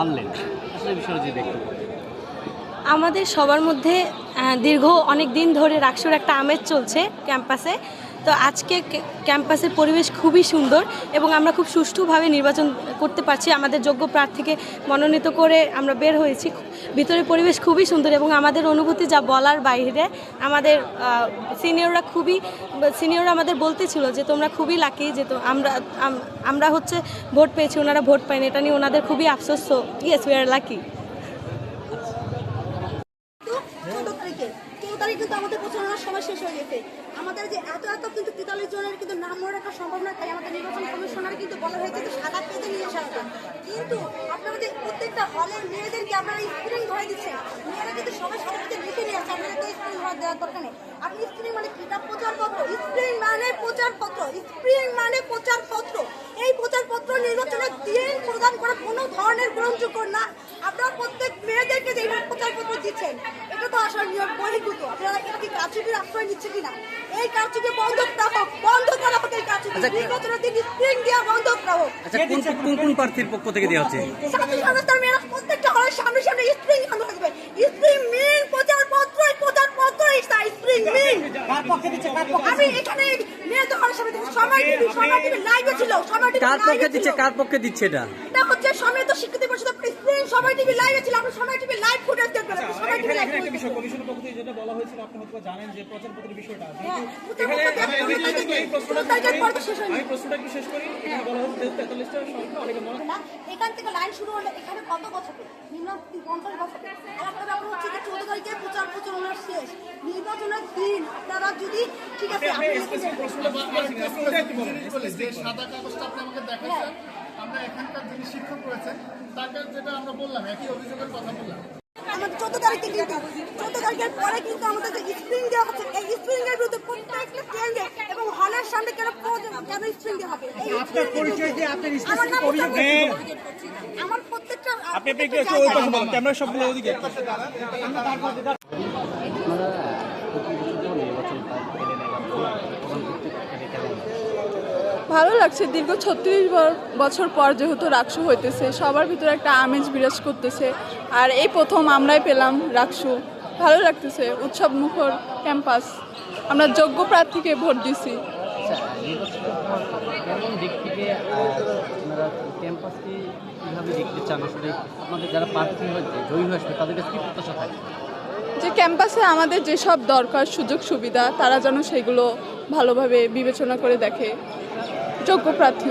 পারলেন আসলে বিষয়টা যদি দেখতে। আমাদের সবার মধ্যে দীর্ঘ অনেক দিন ধরে রাকসুর একটা আমেজ চলছে ক্যাম্পাসে তো আজকে ক্যাম্পাসের পরিবেশ খুবই সুন্দর এবং আমরা খুব সুষ্ঠুভাবে নির্বাচন করতে পারছি। আমাদের যোগ্য প্রার্থীকে মনোনীত করে আমরা বের হয়েছি। ভিতরের পরিবেশ খুবই সুন্দর এবং আমাদের অনুভূতি যা বলার বাইরে, আমাদের সিনিয়ররা খুবই, সিনিয়ররা আমাদের বলতেছিল যে তোমরা খুবই লাকি যে তো আমরা আমরা হচ্ছে ভোট পেয়েছি, ওনারা ভোট পায়নি। এটা নিয়ে ওনাদের খুবই আফসোস। ইয়েস উই আর লাকি চোদ্দ তারিখে চোদ্দ তারিখ কিন্তু আমাদের প্রচারণার সময় শেষ হয়ে গেছে। আমাদের যে এত এত কিন্তু তেতাল্লিশ জনের কিন্তু নাম মনে রাখা সম্ভব না, তাই আমাদের নির্বাচন কমিশনার কিন্তু বলা হয়েছে যে সাদা পেতে নিয়ে আসা। কিন্তু আপনারা যে প্রত্যেকটা হলের মেয়েদেরকে আপনারা স্ক্রিন ধরে দিচ্ছেন, মেয়েরা কিন্তু সবাই সাদা পেতে লিখে নিয়ে আসছে আপনাদের তো স্ক্রিন ধরা দেওয়ার দরকার নেই। আপনি স্ক্রিন মানে কিতাব প্রচারপত্র। স্ক্রিন মানে প্রচারপত্র। স্ক্রিন মানে প্রচারপত্র। এই প্রচারপত্র নির্বাচনের দিন প্রদান করা কোনো ধরনের গ্রহণযোগ্য না। আপনারা প্রত্যেক মেয়েদেরকে দিচ্ছেন? এটা তো আসলে নিয়ম বহির্ভূত আপনারা এটা কি কারচুপির আশ্রয় নিচ্ছে কিনা? এই কারচুপি বন্ধ করা হোক বন্ধ করা হোক এই কারচুপি নির্বাচনের দিন স্ক্রিন দেওয়া বন্ধ করা হোক আচ্ছা কোন কোন কোন প্রার্থীর পক্ষ থেকে দেওয়া হচ্ছে? ছাত্র সংস্থার মেয়েরা প্রত্যেকটা হলের সামনে সামনে স্প্রিং বন্ধ থাকবে স্প্রিং মিন প্রচারপত্র প্রচারপত্র স্প্রিং মিন। আমি এখানে মেয়েদের হলের সামনে দেখি, সময় টিভি সময় টিভি লাইভে ছিল সময় টিভি কার পক্ষে দিচ্ছে? কার পক্ষে দিচ্ছে এটা এটা হচ্ছে সময় তো শিক্ষিত পরিষদ স্প্রিং সময় টিভি লাইভে ছিল আমরা সময় টিভি লাইভ ফুটেজ দেখবেন আপনি সময় টিভি লাইভ ফুটেজ বিষয় কমিশনের পক্ষ থেকে যেটা বলা হয়েছিল আপনি হয়তো জানেন যে প্রচারপত্রের বিষয়টা। হ্যাঁ, যেহেতু এখানে আমি- প্রশ্নটা একটু শেষ করি বলা সংখ্যা অনেকে মনে থেকে লাইন শুরু হলে এখানে কত বছর নিম্ন পঞ্চাশ বছর আর আপনার হচ্ছে যে চোদ্দ তারিখে প্রচার প্রচারণার শেষ। নির্বাচনের দিন আপনারা যদি ঠিক আছে আপনি প্রশ্নটা যে সাদা কাগজটা আপনি আমাকে দেখাচ্ছেন যিনি শিক্ষক রয়েছেন তাকে যেটা আমরা বললাম একই অভিযোগের কথা বললাম। আমাদের চোদ্দ তারিখে কিন্তু চোদ্দ তারিখের পরে কিন্তু আমাদের যে স্প্রিং দেওয়া হচ্ছে এই স্প্রিং এর বিরুদ্ধে প্রত্যেকটা কেন্দ্রে এবং হলের সামনে কেন কেন স্প্রিং দেওয়া হবে? আপনার পরিচয় দিয়ে আপনার আমার আমার প্রত্যেকটা আপনি আপনি একটু ওই পাশে বলুন ক্যামেরা সবগুলো ওদিকে আপনারা প্রতি বছর যখন নির্বাচন পেলেন এবার প্রধান করতে পেরে কেমন ভালো লাগছে। দীর্ঘ ছত্রিশ বছর পর যেহেতু রাকসু হইতেছে সবার ভিতরে একটা আমেজ বিরাজ করতেছে। আর এই প্রথম আমরাই পেলাম রাকসু ভালো লাগতেছে উৎসব মুখর ক্যাম্পাস। আমরা যোগ্য প্রার্থীকে ভোট দিছি। আচ্ছা যে ক্যাম্পাসে আমাদের যেসব দরকার সুযোগ সুবিধা তারা যেন সেগুলো ভালোভাবে বিবেচনা করে দেখে। যোগ্য প্রার্থী